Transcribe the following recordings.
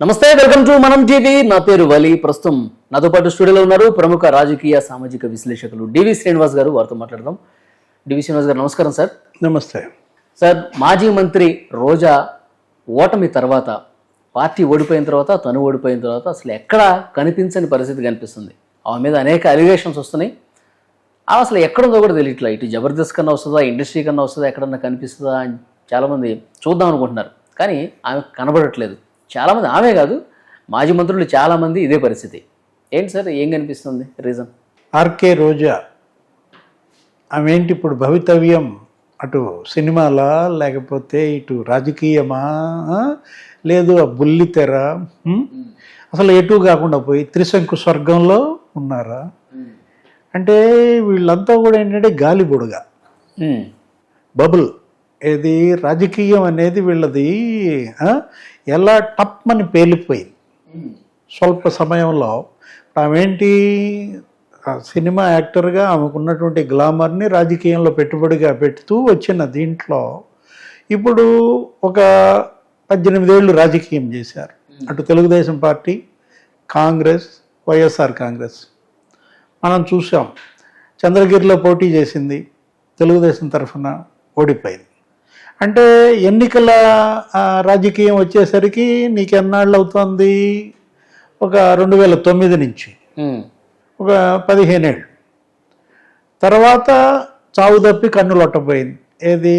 నమస్తే welcome to మనం TV. నా పేరు వలి. ప్రస్తుతం నాతో పాటు స్టూడియోలో ఉన్నారు ప్రముఖ రాజకీయ సామాజిక విశ్లేషకులు డివి శ్రీనివాస్ గారు. వారితో మాట్లాడదాం. డివి శ్రీనివాస్ గారు నమస్కారం సార్. నమస్తే. సార్ మాజీ మంత్రి రోజా ఓటమి తర్వాత పార్టీ ఓడిపోయిన తర్వాత తను ఓడిపోయిన తర్వాత అసలు ఎక్కడ కనిపించని పరిస్థితి కనిపిస్తుంది. ఆమె మీద అనేక అలిగేషన్స్ వస్తున్నాయి. ఆమె అసలు ఎక్కడుందో కూడా తెలియట్లే ఇటు జబర్దస్త్ కన్నా వస్తుందా ఇండస్ట్రీ కన్నా వస్తుందా ఎక్కడన్నా కనిపిస్తుందా అని చాలామంది చూద్దాం అనుకుంటున్నారు. కానీ ఆమె కనబడట్లేదు. చాలామంది ఆమె కాదు మాజీ మంత్రులు చాలామంది ఇదే పరిస్థితి. ఏంటి సార్ ఏం కనిపిస్తుంది రీజన్ ఆర్కే రోజా ఆమె ఏంటి ఇప్పుడు భవితవ్యం? అటు సినిమాలా లేకపోతే ఇటు రాజకీయమా? లేదు ఆ బుల్లి తెర ఉం? అసలు ఎటు కాకుండా పోయి త్రిశంకు స్వర్గంలో ఉన్నారా? అంటే వీళ్ళంతా కూడా ఏంటంటే గాలి బుడగ బబుల్. ఇది రాజకీయం అనేది వీళ్ళది ఎలా టప్మని పేలిపోయింది. స్వల్ప సమయంలో ఆమెంటి సినిమా యాక్టర్గా ఆమెకున్నటువంటి గ్లామర్ని రాజకీయంలో పెట్టుబడిగా పెడుతూ వచ్చిన దీంట్లో ఇప్పుడు ఒక పద్దెనిమిదేళ్ళు రాజకీయం చేశారు. అటు Telugudesam party Congress YSR Congress. మనం చూసాం చంద్రగిరిలో పోటీ చేసింది తెలుగుదేశం తరఫున ఓడిపోయింది. అంటే ఎన్నికల రాజకీయం వచ్చేసరికి నీకు ఎన్నాళ్ళు అవుతుంది? ఒక రెండు వేల తొమ్మిది నుంచి. ఒక పదిహేనేళ్ళు. తర్వాత చావు తప్పి కన్నులొట్టపోయింది ఏది?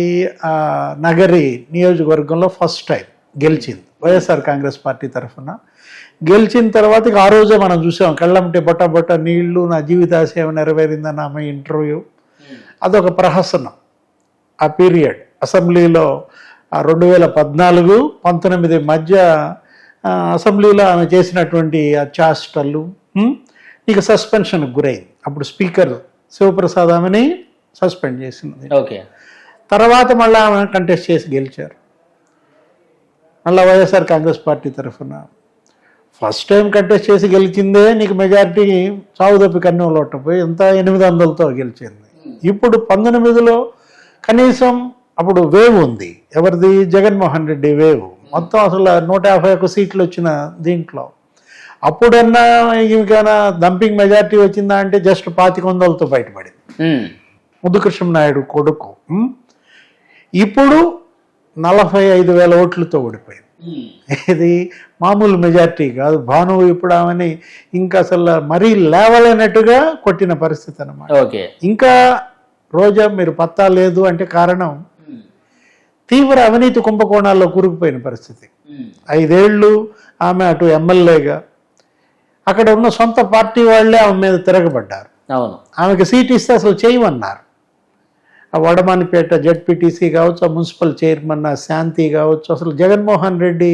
నగరి నియోజకవర్గంలో ఫస్ట్ టైం గెలిచింది. వైఎస్ఆర్ కాంగ్రెస్ పార్టీ తరఫున. గెలిచిన తర్వాత ఇక ఆ రోజే మనం చూసాం. కళ్ళంటి బొట్ట బొట్ట నీళ్ళు నా జీవితాశయం నెరవేరిందని ఆమె ఇంటర్వ్యూ అదొక ప్రహసనం. ఆ పీరియడ్ అసెంబ్లీలో రెండు వేల పద్నాలుగు పంతొమ్మిది మధ్య అసెంబ్లీలో ఆమె చేసినటువంటి ఉం? ఇక సస్పెన్షన్కి గురైంది. అప్పుడు స్పీకర్ శివప్రసాద్ ఆమెని సస్పెండ్ చేసింది. ఓకే. తర్వాత మళ్ళీ ఆమె కంటెస్ట్ చేసి గెలిచారు. మళ్ళీ వైఎస్ఆర్ కాంగ్రెస్ పార్టీ తరఫున. ఫస్ట్ టైం కంటెస్ట్ చేసి గెలిచిందే నీకు మెజారిటీ సాగు తప్పి కన్నులు పోయి ఎంత ఎనిమిది వందలతో గెలిచింది. ఇప్పుడు పంతొమ్మిదిలో కనీసం అప్పుడు వేవ్ ఉంది. ఎవరిది? జగన్మోహన్ రెడ్డి వేవ్. మొత్తం అసలు నూట యాభై ఒక్క సీట్లు వచ్చిన దీంట్లో. అప్పుడన్నా ఇంకైనా డంపింగ్ మెజారిటీ వచ్చిందా అంటే జస్ట్ పాతిక వందలతో బయటపడింది. ముద్దుకృష్ణ నాయుడు కొడుకు? ఇప్పుడు నలభై ఐదు వేల ఓట్లతో ఓడిపోయింది. ఇది మామూలు మెజార్టీ కాదు. భాను ఇప్పుడు ఆమెని ఇంకా అసలు మరీ లేవలేనట్టుగా కొట్టిన పరిస్థితి అన్నమాట. ఓకే. ఇంకా రోజా మీరు పత్తా లేదు అంటే కారణం తీవ్ర అవినీతి కుంభకోణాల్లో కూరుకుపోయిన పరిస్థితి. ఐదేళ్ళు ఆమె అటు ఎమ్మెల్యేగా అక్కడ ఉన్న సొంత పార్టీ వాళ్ళే ఆమె మీద తిరగబడ్డారు. అవును. ఆమెకి సీట్ ఇస్తే అసలు చేయమన్నారు. ఆ వడమానిపేట జడ్పీటీసీ కావచ్చు ఆ మున్సిపల్ చైర్మన్ ఆ శాంతి కావచ్చు అసలు జగన్మోహన్ రెడ్డి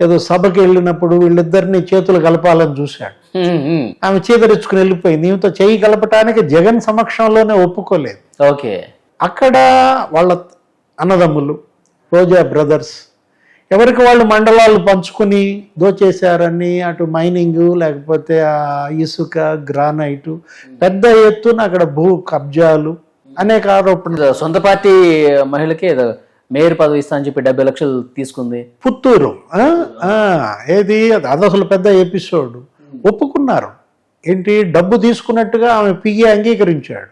ఏదో సభకి వెళ్ళినప్పుడు వీళ్ళిద్దరిని చేతులు కలపాలని చూశాడు. ఆమె చేదరించుకుని వెళ్ళిపోయింది. ఈమెతో చేయి కలపటానికి జగన్ సమక్షంలోనే ఒప్పుకోలేదు. ఓకే. అక్కడ వాళ్ళ అన్నదమ్ములు రోజా బ్రదర్స్ ఎవరికి వాళ్ళు మండలాలు పంచుకుని దోచేశారని అటు మైనింగ్ లేకపోతే ఆ ఇసుక గ్రానైట్ పెద్ద ఎత్తున అక్కడ భూ కబ్జాలు అనేక ఆరోపణలు. సొంత పార్టీ మహిళకి మేయర్ పదవి ఇస్తా అని చెప్పి డెబ్బై లక్షలు తీసుకుంది. పుత్తూరు ఏది అది అసలు పెద్ద ఎపిసోడ్. ఒప్పుకున్నారు. ఏంటి? డబ్బు తీసుకున్నట్టుగా ఆమె పియ్యి అంగీకరించాడు.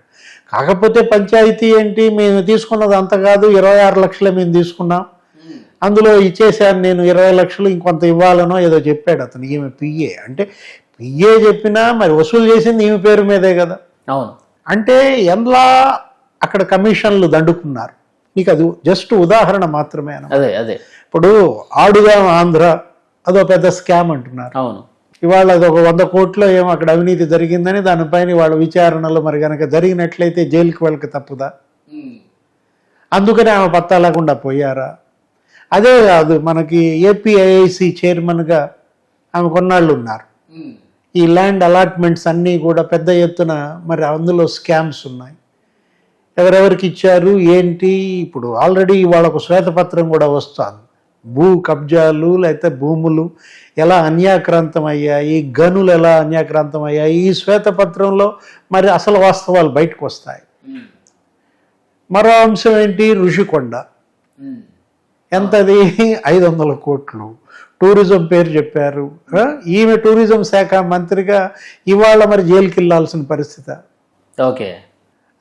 కాకపోతే పంచాయతీ ఏంటి? మేము తీసుకున్నది అంత కాదు. ఇరవై ఆరు లక్షలే మేము తీసుకున్నాం. అందులో ఇచ్చేసాను నేను ఇరవై లక్షలు ఇంకొంత ఇవ్వాలనో ఏదో చెప్పాడు అతను. ఈమె పియ్యే అంటే పియ్యే చెప్పినా మరి వసూలు చేసింది ఈమె పేరు మీదే కదా. అవును. అంటే ఎలా అక్కడ కమిషన్లు దండుకున్నారు? నీకు అది జస్ట్ ఉదాహరణ మాత్రమే. అదే అదే. ఇప్పుడు ఆడుగా ఆంధ్ర అదో పెద్ద స్కామ్ అంటున్నారు. అవును. ఇవాళ అది ఒక వంద కోట్లో ఏమో అక్కడ అవినీతి జరిగిందని దానిపైన వాళ్ళ విచారణలో మరి కనుక జరిగినట్లయితే జైలుకి వెళ్ళక తప్పుదా? అందుకని ఆమె పత్తా లేకుండా పోయారా? అదే కాదు మనకి ఏపీఐఐసి చైర్మన్గా ఆమె కొన్నాళ్ళు ఉన్నారు. ఈ ల్యాండ్ అలాట్మెంట్స్ అన్నీ కూడా పెద్ద ఎత్తున మరి అందులో స్కామ్స్ ఉన్నాయి. ఎవరెవరికి ఇచ్చారు ఏంటి? ఇప్పుడు ఆల్రెడీ వాళ్ళకు శ్వేతపత్రం కూడా వస్తుంది. భూ కబ్జాలు లేకపోతే భూములు ఎలా అన్యాక్రాంతం అయ్యాయి గనులు ఎలా అన్యాక్రాంతం అయ్యాయి ఈ శ్వేతపత్రంలో మరి అసలు వాస్తవాలు బయటకు వస్తాయి. మరో అంశం ఏంటి? ఋషికొండ. ఎంతది? ఐదు వందల కోట్లు. టూరిజం పేరు చెప్పారు? ఈమె టూరిజం శాఖ మంత్రిగా ఇవాళ మరి జైలుకి వెళ్ళాల్సిన పరిస్థితి. ఓకే.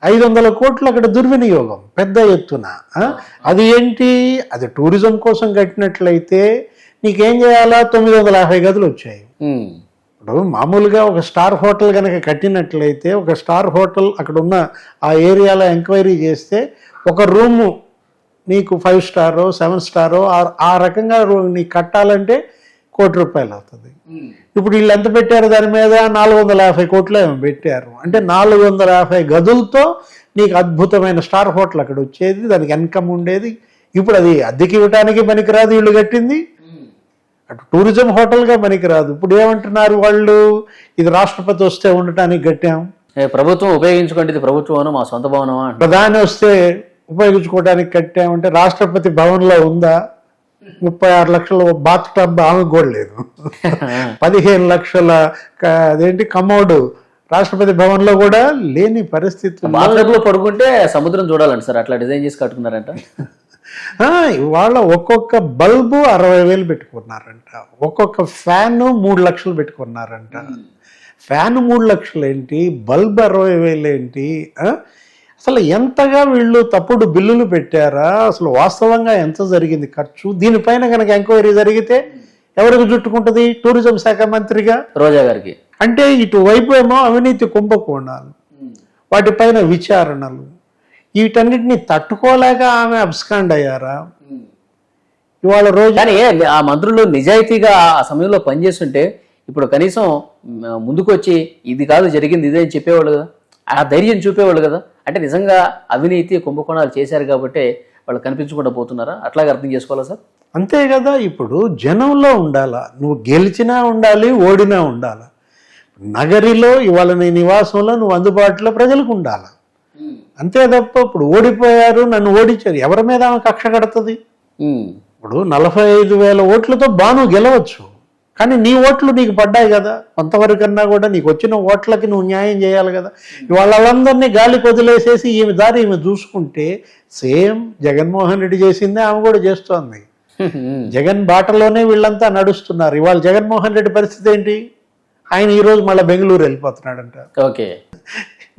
ఐదు వందల కోట్లు అక్కడ దుర్వినియోగం పెద్ద ఎత్తున? అది ఏంటి? అది టూరిజం కోసం కట్టినట్లయితే నీకేం చేయాలా? తొమ్మిది వందల యాభై గదులు వచ్చాయి. ఇప్పుడు మామూలుగా ఒక స్టార్ హోటల్ కనుక కట్టినట్లయితే ఒక స్టార్ హోటల్ అక్కడ ఉన్న ఆ ఏరియాలో ఎంక్వైరీ చేస్తే ఒక రూము నీకు ఫైవ్ స్టారో సెవెన్ స్టారో ఆ- రకంగా నీకు కట్టాలంటే కోటి రూపాయలు అవుతుంది ఇప్పుడు వీళ్ళు ఎంత పెట్టారు దాని మీద? నాలుగు వందల యాభై కోట్లు ఏమో పెట్టారు. అంటే నాలుగు వందల యాభై గదులతో నీకు అద్భుతమైన స్టార్ హోటల్ అక్కడ వచ్చేది దానికి ఇన్కమ్ ఉండేది. ఇప్పుడు అది అద్దెకి ఇవ్వడానికి పనికిరాదు వీళ్ళు కట్టింది. అటు టూరిజం హోటల్గా పనికిరాదు. ఇప్పుడు ఏమంటున్నారు వాళ్ళు? ఇది రాష్ట్రపతి వస్తే ఉండటానికి కట్టాం. ఏ, ప్రభుత్వం ఉపయోగించుకోండి ఇది ప్రభుత్వం మా సొంత భవనమా? అంటారు. ప్రధాని వస్తే ఉపయోగించుకోవడానికి కట్టామంటే రాష్ట్రపతి భవన్లో ఉందా? ముప్పై ఆరు లక్షల బాత్ టబ్ ఆమె కూడా లేదు పదిహేను లక్షల అదేంటి కమోడు రాష్ట్రపతి భవన్లో కూడా లేని పరిస్థితి బాత్రూమ్లో పడుకుంటే సముద్రం చూడాలండి సార్ అట్లా డిజైన్ చేసి కట్టుకున్నారంట. ఆ, ఇవాళ ఒక్కొక్క బల్బు అరవై వేలు పెట్టుకున్నారంట. ఒక్కొక్క ఫ్యాన్ మూడు లక్షలు పెట్టుకున్నారంట. ఫ్యాన్ మూడు లక్షలు ఏంటి బల్బ్ అరవై వేలు ఏంటి? అసలు ఎంతగా వీళ్ళు తప్పుడు బిల్లులు పెట్టారా? అసలు వాస్తవంగా ఎంత జరిగింది ఖర్చు? దీనిపైన కనుక ఎంక్వైరీ జరిగితే ఎవరికి చుట్టుకుంటుంది టూరిజం శాఖ మంత్రిగా? రోజా గారికి. అంటే ఇటువైపు ఏమో అవినీతి కుంభకోణాలు వాటిపైన విచారణలు. వీటన్నిటిని తట్టుకోలేక ఆమె అబ్స్కాండ్ అయ్యారా? ఇవాళ రోజు కానీ ఆ మంత్రులు నిజాయితీగా ఆ సమయంలో పనిచేస్తుంటే ఇప్పుడు కనీసం ముందుకు వచ్చి ఇది కాదు జరిగింది ఇదే అని చెప్పేవాళ్ళు కదా. ఆ ధైర్యం చూపేవాళ్ళు కదా. అంటే నిజంగా అవినీతి కుంభకోణాలు చేశారు కాబట్టి వాళ్ళు కనిపించకుండా పోతున్నారా? అట్లాగే అర్థం చేసుకోవాలా సార్? అంతే కదా ఇప్పుడు జనంలో ఉండాలా? నువ్వు గెలిచినా ఉండాలి ఓడినా ఉండాలా? నగరిలో ఇవాళ నీ నివాసంలో నువ్వు అందుబాటులో ప్రజలకు ఉండాలా? అంతే తప్ప ఇప్పుడు ఓడిపోయారు నన్ను ఓడించారు. ఎవరి మీద ఆమె కక్ష కడుతుంది. ఇప్పుడు నలభై ఐదు వేల ఓట్లతో బాను గెలవచ్చు. కానీ నీ ఓట్లు నీకు పడ్డాయి కదా. కొంతవరకన్నా కూడా నీకు వచ్చిన ఓట్లకి నువ్వు న్యాయం చేయాలి కదా. ఇవాళ వాళ్ళందరినీ గాలి వదిలేసేసి ఈమె దారి ఈమె చూసుకుంటే సేమ్ జగన్మోహన్ రెడ్డి చేసిందే ఆమె కూడా చేస్తోంది. జగన్ బాటలోనే వీళ్ళంతా నడుస్తున్నారు. ఇవాళ జగన్మోహన్ రెడ్డి పరిస్థితి ఏంటి? ఆయన ఈరోజు మళ్ళీ బెంగళూరు వెళ్ళిపోతున్నాడంట. ఓకే.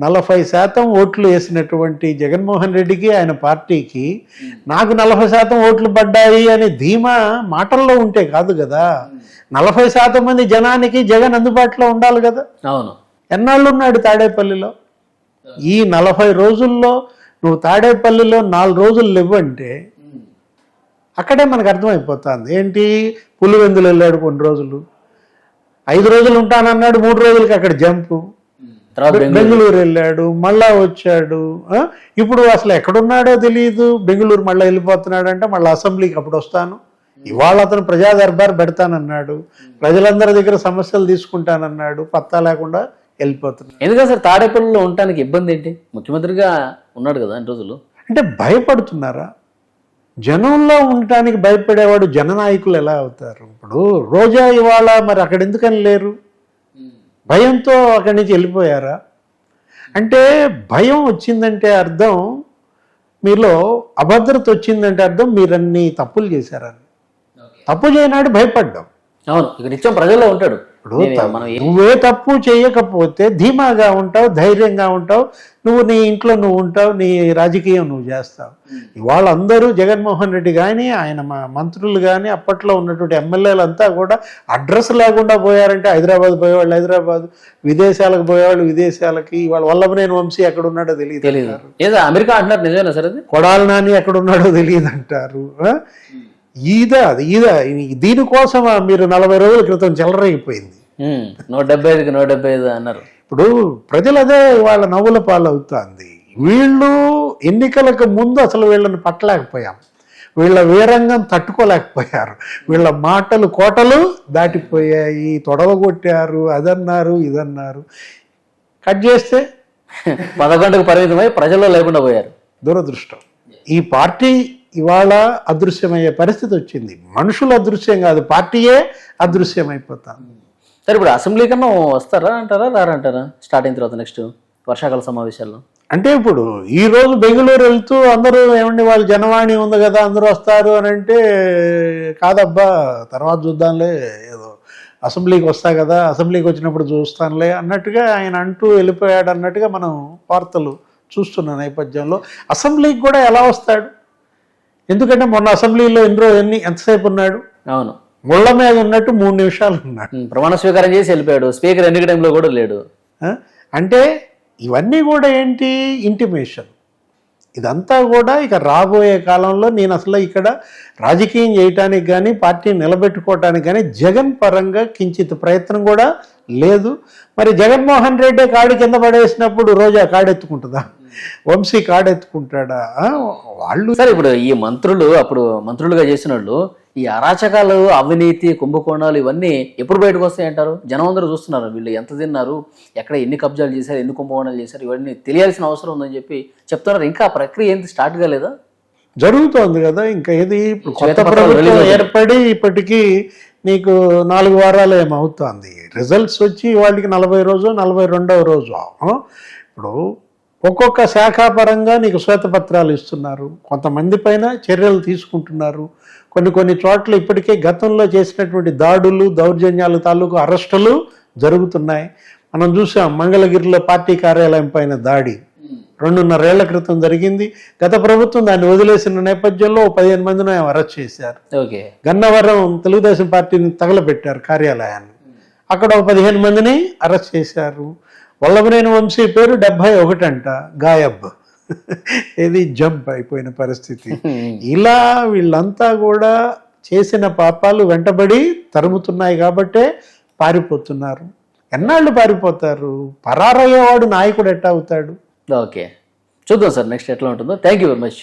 నలభై శాతం ఓట్లు వేసినటువంటి జగన్మోహన్ రెడ్డికి ఆయన పార్టీకి నాకు నలభై శాతం ఓట్లు పడ్డాయి అనే ధీమా మాటల్లో ఉంటే కాదు కదా. నలభై శాతం మంది జనానికి జగన్ అందుబాటులో ఉండాలి కదా. అవును. ఎన్నాళ్ళు ఉన్నాడు తాడేపల్లిలో? ఈ నలభై రోజుల్లో నువ్వు తాడేపల్లిలో నాలుగు రోజులు ఇవ్వంటే అక్కడే మనకు అర్థమైపోతుంది. ఏంటి? పులివెందులు వెళ్ళాడు కొన్ని రోజులు. ఐదు రోజులు ఉంటానన్నాడు మూడు రోజులకి అక్కడ జంపు. బెంగళూరు. వెళ్ళాడు మళ్ళా వచ్చాడు? ఇప్పుడు అసలు ఎక్కడున్నాడో తెలియదు బెంగళూరు మళ్ళీ వెళ్ళిపోతున్నాడంటే మళ్ళీ అసెంబ్లీకి అప్పుడు వస్తాను. ఇవాళ అతను ప్రజా దర్బార్ పెడతానన్నాడు. ప్రజలందరి దగ్గర సమస్యలు తీసుకుంటానన్నాడు. పత్తా లేకుండా వెళ్ళిపోతున్నాడు. ఎందుకని సార్ తాడేపల్లిలో ఉండటానికి ఇబ్బంది ఏంటి? ముఖ్యమంత్రిగా ఉన్నాడు కదా అన్ని రోజులు. అంటే భయపడుతున్నారా? జనంలో ఉండటానికి భయపడేవాడు జననాయకులు ఎలా అవుతారు? ఇప్పుడు రోజా ఇవాళ మరి అక్కడ ఎందుకని లేరు? భయంతో అక్కడి నుంచి వెళ్ళిపోయారా? అంటే భయం వచ్చిందంటే అర్థం మీలో అభద్రత వచ్చిందంటే అర్థం మీరన్ని తప్పులు చేశారని. తప్పు చేయనాడు భయపడ్డాం. అవును ఇక నిత్యం ప్రజల్లో ఉంటాడు. ఇప్పుడు నువ్వే తప్పు చేయకపోతే ధీమాగా ఉంటావు ధైర్యంగా ఉంటావు. నువ్వు నీ ఇంట్లో నువ్వు ఉంటావు నీ రాజకీయం నువ్వు చేస్తావు. ఇవాళ అందరూ జగన్మోహన్ రెడ్డి కానీ ఆయన మా మంత్రులు కానీ అప్పట్లో ఉన్నటువంటి ఎమ్మెల్యేలు అంతా కూడా అడ్రస్ లేకుండా పోయారంటే హైదరాబాద్ పోయేవాళ్ళు హైదరాబాద్ విదేశాలకు పోయేవాళ్ళు విదేశాలకి. ఇవాళ వల్లభనేని వంశీ ఎక్కడ ఉన్నాడో తెలియదు. తెలీదు ఏదో అమెరికా అంటున్నారు నిజమేనా సార్ కొడాలి నాని ఎక్కడ ఉన్నాడో తెలియదు అంటారు? ఈదా అది ఈదా. దీనికోసమా మీరు నలభై రోజుల క్రితం చెలరైపోయింది ఉమ్, నూట డెబ్బై ఐదుకి నూట డెబ్బై ఐదు అన్నారు. ఇప్పుడు ప్రజలు అదే వాళ్ళ నవ్వుల పాలవుతుంది. వీళ్ళు ఎన్నికలకు ముందు అసలు వీళ్ళని పట్టలేకపోయాం. వీళ్ళ వీరంగం తట్టుకోలేకపోయారు. వీళ్ళ మాటలు కోటలు దాటిపోయాయి. తొడవగొట్టారు అదన్నారు ఇదన్నారు. కట్ చేస్తే పదకొండుకు పరిమితమై ప్రజల్లో లేకుండా పోయారు. దురదృష్టం. ఈ పార్టీ ఇవాళ అదృశ్యమయ్యే పరిస్థితి వచ్చింది. మనుషులు అదృశ్యం కాదు పార్టీయే అదృశ్యమైపోతాం సరే ఇప్పుడు అసెంబ్లీ కన్నా వస్తారా అంటారా రారంటారా స్టార్ట్ అయిన తర్వాత నెక్స్ట్ వర్షాకాల సమావేశాల్లో. అంటే ఇప్పుడు ఈ రోజు బెంగళూరు వెళ్తూ అందరూ ఏమండి వాళ్ళు జనవాణి ఉంది కదా అందరూ వస్తారు అని అంటే కాదబ్బా తర్వాత చూద్దాంలే ఏదో అసెంబ్లీకి వస్తా కదా అసెంబ్లీకి వచ్చినప్పుడు చూస్తానులే అన్నట్టుగా ఆయన అంటూ వెళ్ళిపోయాడు అన్నట్టుగా మనం వార్తలు చూస్తున్న నేపథ్యంలో. అసెంబ్లీకి కూడా ఎలా వస్తాడు? ఎందుకంటే మొన్న అసెంబ్లీలో ఎన్ని రోజు ఎన్ని ఎంతసేపు ఉన్నాడు? అవును. ముళ్ళ మీద ఉన్నట్టు మూడు నిమిషాలు ఉన్నాడు. ప్రమాణ స్వీకారం చేసి వెళ్ళిపోయాడు. స్పీకర్ ఎన్నిక టైంలో కూడా లేడు? అంటే ఇవన్నీ కూడా ఏంటి? ఇంటిమేషన్. ఇదంతా కూడా ఇక రాబోయే కాలంలో నేను అసలు ఇక్కడ రాజకీయం చేయటానికి కానీ పార్టీని నిలబెట్టుకోవటానికి కానీ జగన్ పరంగా కించిత్ ప్రయత్నం కూడా లేదు. మరి జగన్మోహన్ రెడ్డి కాడి కింద పడేసినప్పుడు రోజా కాడెత్తుకుంటుందా? వంశీ కాడెత్తుకుంటాడా? వాళ్ళు సరే ఇప్పుడు ఈ మంత్రులు అప్పుడు మంత్రులుగా చేసిన వాళ్ళు ఈ అరాచకాలు అవినీతి కుంభకోణాలు ఇవన్నీ ఎప్పుడు బయటకు వస్తాయంటారు? జనం అందరూ చూస్తున్నారు. వీళ్ళు ఎంత తిన్నారు? ఎక్కడ ఎన్ని కబ్జాలు చేశారు? ఎన్ని కుంభకోణాలు చేశారు? ఇవన్నీ తెలియాల్సిన అవసరం ఉందని చెప్పి చెప్తున్నారు. ఇంకా ఆ ప్రక్రియ ఏంటి స్టార్ట్ కాలేదా? జరుగుతోంది కదా. ఇంకా ఏది? ఇప్పుడు కొత్త ప్రభుత్వం. ఏర్పడి ఇప్పటికీ నీకు నాలుగు వారాలు ఏమవుతోంది? రిజల్ట్స్ వచ్చి వాళ్ళకి నలభై రోజు నలభై రెండవ రోజు? ఇప్పుడు ఒక్కొక్క శాఖాపరంగా నీకు శ్వేతపత్రాలు ఇస్తున్నారు. కొంతమంది పైన చర్యలు తీసుకుంటున్నారు. కొన్ని కొన్ని చోట్ల ఇప్పటికే గతంలో చేసినటువంటి దాడులు దౌర్జన్యాలు తాలూకు అరెస్టులు జరుగుతున్నాయి. మనం చూసాం మంగళగిరిలో పార్టీ కార్యాలయం పైన దాడి. రెండున్నరేళ్ళ క్రితం జరిగింది. గత ప్రభుత్వం దాన్ని వదిలేసిన నేపథ్యంలో ఓ పదిహేను మందిని ఆయన అరెస్ట్ చేశారు. ఓకే. గన్నవరం తెలుగుదేశం పార్టీని తగలబెట్టారు కార్యాలయాన్ని. అక్కడ పదిహేను మందిని అరెస్ట్ చేశారు. వల్లభనేని వంశీ పేరు డెబ్బై ఒకటంట. గాయబ్. ఇది జంప్ అయిపోయిన పరిస్థితి. ఇలా వీళ్ళంతా కూడా చేసిన పాపాలు వెంటబడి తరుముతున్నాయి కాబట్టే పారిపోతున్నారు. ఎన్నాళ్ళు పారిపోతారు? పరారయ్యేవాడు నాయకుడు ఎట్టా అవుతాడు? ఓకే. చూద్దాం సార్ నెక్స్ట్ ఎట్లా ఉంటుందో. Thank you very much